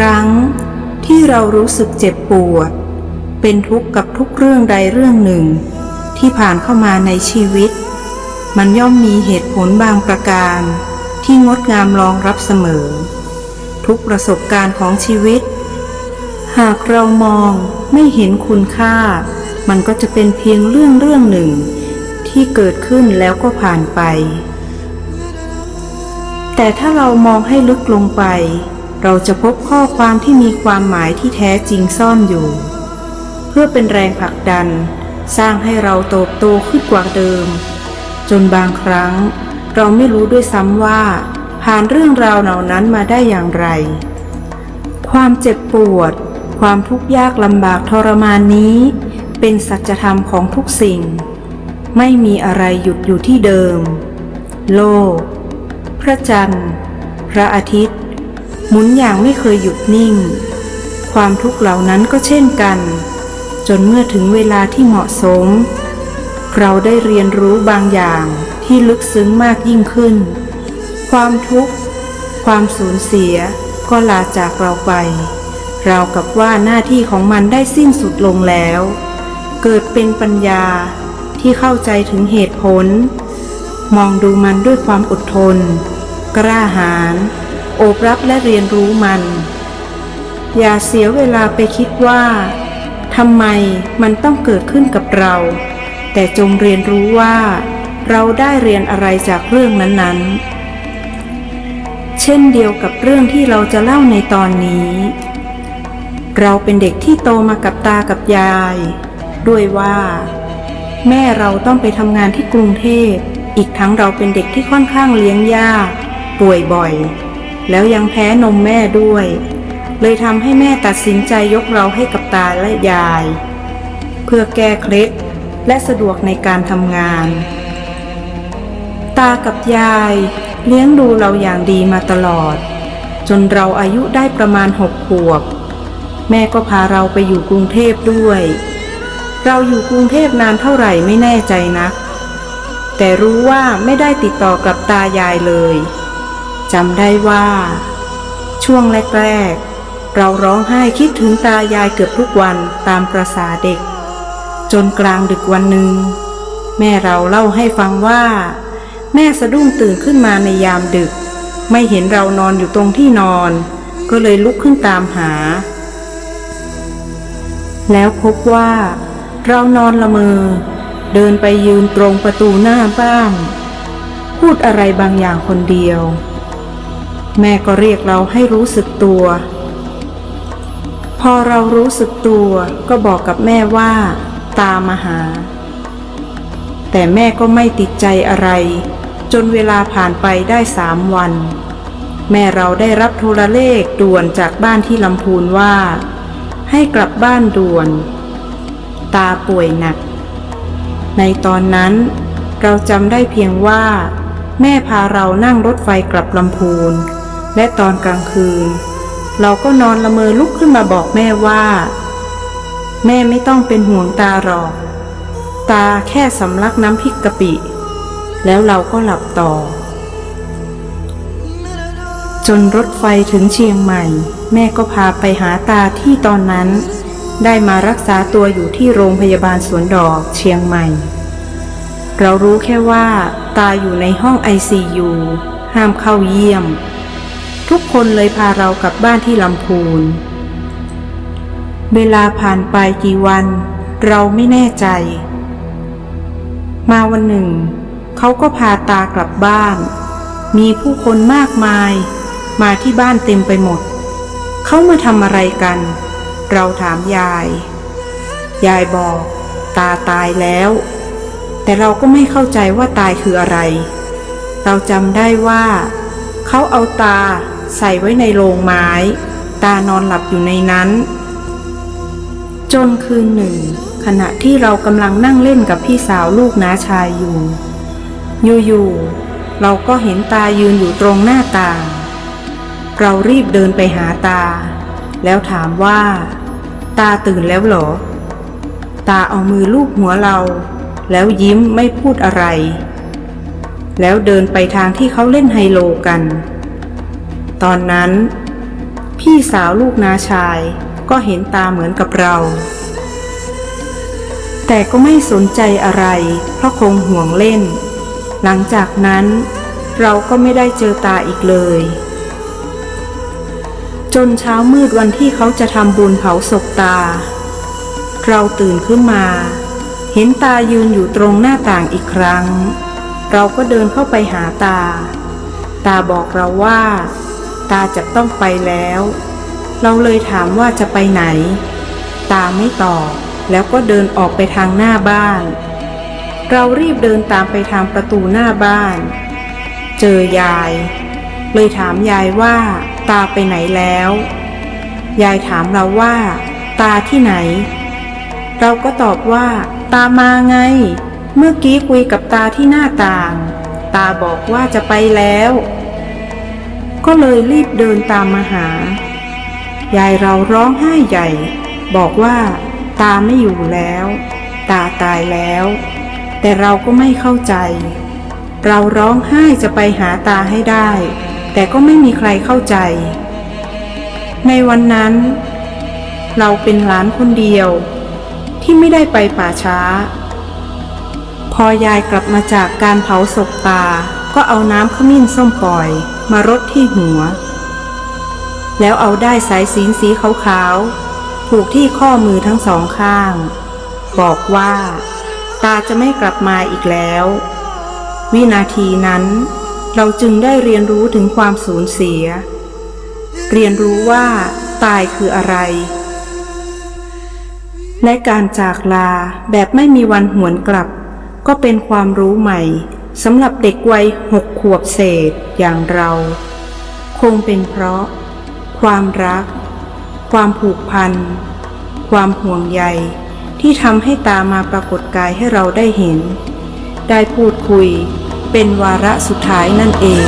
ครั้งที่เรารู้สึกเจ็บปวด เป็นทุกข์กับทุกเรื่องใดเรื่องหนึ่ง ที่ผ่านเข้ามาในชีวิต มันย่อมมีเหตุผลบางประการ ที่งดงามรองรับเสมอ ทุกประสบการณ์ของชีวิต หากเรามองไม่เห็นคุณค่า มันก็จะเป็นเพียงเรื่องเรื่องหนึ่ง ที่เกิดขึ้นแล้วก็ผ่านไป แต่ถ้าเรามองให้ลึกลงไป เราจะพบข้อความที่มีความหมายที่แท้จริงซ่อนอยู่ เพื่อเป็นแรงผลักดัน สร้างให้เราโตโตขึ้นกว่าเดิม จนบางครั้ง เราไม่รู้ด้วยซ้ำว่า ผ่านเรื่องราวเหล่านั้นมาได้อย่างไร ความเจ็บปวด ความทุกข์ยากลำบากทรมานนี้ เป็นสัจธรรมของทุกสิ่ง ไม่มีอะไรหยุดอยู่ที่เดิม โลก พระจันทร์ พระอาทิตย์ มุนอย่างไม่เคยหยุดนิ่ง ความทุกข์เหล่านั้นก็เช่นกัน จนเมื่อถึงเวลาที่เหมาะสม เราได้เรียนรู้บางอย่างที่ลึกซึ้งมากยิ่งขึ้น ความทุกข์ ความสูญเสียก็ลาจากเราไป เรากับว่าหน้าที่ของมันได้สิ้นสุดลงแล้ว เกิดเป็นปัญญาที่เข้าใจถึงเหตุผล มองดูมันด้วยความอดทน กล้าหาญ โอบรับและเรียนรู้มัน อย่าเสียเวลาไปคิดว่าทำไมมันต้องเกิดขึ้นกับเรา แต่จงเรียนรู้ว่า เราได้เรียนอะไรจากเรื่องนั้นๆ เช่นเดียวกับเรื่องที่เราจะเล่าในตอนนี้ เราเป็นเด็กที่โตมากับตากับยาย ด้วยว่า แม่เราต้องไปทำงานที่กรุงเทพอีกทั้งเราเป็นเด็กที่ค่อนข้างเลี้ยงยากป่วยบ่อย แล้วยังแพ้นมแม่ด้วย เลยทำให้แม่ตัดสินใจยกเราให้กับตาและยาย เพื่อแก้เคล็ดและสะดวกในการทำงาน ตากับยายเลี้ยงดูเราอย่างดีมาตลอด จนเราอายุได้ประมาณหกขวบ แม่ก็พาเราไปอยู่กรุงเทพด้วย เราอยู่กรุงเทพนานเท่าไหร่ไม่แน่ใจนักแต่รู้ว่าไม่ได้ติดต่อกับตายายเลย จำได้ว่า ช่วงแรกๆ เราร้องไห้คิดถึงตายายเกือบทุกวันตามประษาเด็ก จนกลางดึกวันหนึ่ง แม่เราเล่าให้ฟังว่า แม่สะดุ้งตื่นขึ้นมาในยามดึก ไม่เห็นเรานอนอยู่ตรงที่นอน ก็เลยลุกขึ้นตามหา แล้วพบว่า เรานอนละเมอ เดินไปยืนตรงประตูหน้าบ้านพูดอะไรบางอย่างคนเดียว แม่ก็เรียกเราให้รู้สึกตัว พอเรารู้สึกตัวก็บอกกับแม่ว่า ตามมาหา แต่แม่ก็ไม่ติดใจอะไร จนเวลาผ่านไปได้สามวัน แม่เราได้รับโทรเลขด่วนจากบ้านที่ลำพูนว่า ให้กลับบ้านด่วน ตาป่วยหนัก ในตอนนั้นเราจำได้เพียงว่าแม่พาเรานั่งรถไฟกลับลำพูน และตอนกลางคืน เราก็นอนละเมอลุกขึ้นมาบอกแม่ว่า แม่ไม่ต้องเป็นห่วงตาหรอก ตาแค่สำลักน้ำพริกกะปิ แล้วเราก็หลับต่อ จนรถไฟถึงเชียงใหม่ แม่ก็พาไปหาตาที่ตอนนั้น ได้มารักษาตัวอยู่ที่โรงพยาบาลสวนดอกเชียงใหม่ เรารู้แค่ว่า ตาอยู่ในห้องไอซียูห้ามเข้าเยี่ยม ทุกคนเลยพาเรากลับบ้านที่ลำพูน เวลาผ่านไปกี่วัน เราไม่แน่ใจ มาวันหนึ่ง เขาก็พาตากลับบ้าน มีผู้คนมากมาย มาที่บ้านเต็มไปหมด เขามาทำอะไรกัน เราถามยาย ยายบอก ตาตายแล้ว แต่เราก็ไม่เข้าใจว่าตายคืออะไร เราจำได้ว่าเขาเอาตา ใส่ไว้ในโรงไม้ ตานอนหลับอยู่ในนั้น จนคืนหนึ่ง ขณะที่เรากำลังนั่งเล่นกับพี่สาวลูกน้าชายอยู่ อยู่ๆเราก็เห็นตายืนอยู่ตรงหน้าตา เรารีบเดินไปหาตา แล้วถามว่า ตาตื่นแล้วหรอ ตาเอามือลูบหัวเรา แล้วยิ้มไม่พูดอะไรแล้วเดินไปทางที่เขาเล่นไฮโลกัน ตอนนั้น พี่สาวลูกนาชายก็เห็นตาเหมือนกับเรา แต่ก็ไม่สนใจอะไร เพราะคงห่วงเล่น หลังจากนั้นเราก็ไม่ได้เจอตาอีกเลย จนเช้ามืดวันที่เขาจะทำบุญเผาศพตา เราตื่นขึ้นมา เห็นตายืนอยู่ตรงหน้าต่างอีกครั้ง เราก็เดินเข้าไปหาตา ตาบอกเราว่าาจะต้องไปแล้ว เราเลยถามว่าจะไปไหน ตาไม่ตอบแล้วก็เดินออกไปทางหน้าบ้าน เรารีบเดินตามไปทางประตูหน้าบ้าน เจอยาย เลยถามยายว่า ตาไปไหนแล้ว ยายถามเราว่า ตาที่ไหน เราก็ตอบว่า ตามาไง เมื่อกี้คุยกับตาที่หน้าต่าง ตาบอกว่าจะไปแล้ว ก็เลยรีบเดินตามมาหา ยายเราร้องไห้ใหญ่ บอกว่าตาไม่อยู่แล้ว ตาตายแล้ว แต่เราก็ไม่เข้าใจ เราร้องไห้จะไปหาตาให้ได้ แต่ก็ไม่มีใครเข้าใจ ในวันนั้น เราเป็นหลานคนเดียว ที่ไม่ได้ไปป่าช้า พอยายกลับมาจากการเผาศพตา ก็เอาน้ำขมิ้นส้มปล่อย มารดที่หัว แล้วเอาได้สายสีนสีขาวๆผูกที่ข้อมือทั้งสองข้าง บอกว่า ตาจะไม่กลับมาอีกแล้ว วินาทีนั้นเราจึงได้เรียนรู้ถึงความสูญเสีย เรียนรู้ว่าตายคืออะไร และการจากลาแบบไม่มีวันหวนกลับ ก็เป็นความรู้ใหม่ สำหรับเด็กวัยหกขวบเศษอย่างเรา คงเป็นเพราะ ความรัก ความผูกพัน ความห่วงใย ที่ทำให้ตามาปรากฏกายให้เราได้เห็น ได้พูดคุยเป็นวาระสุดท้ายนั่นเอง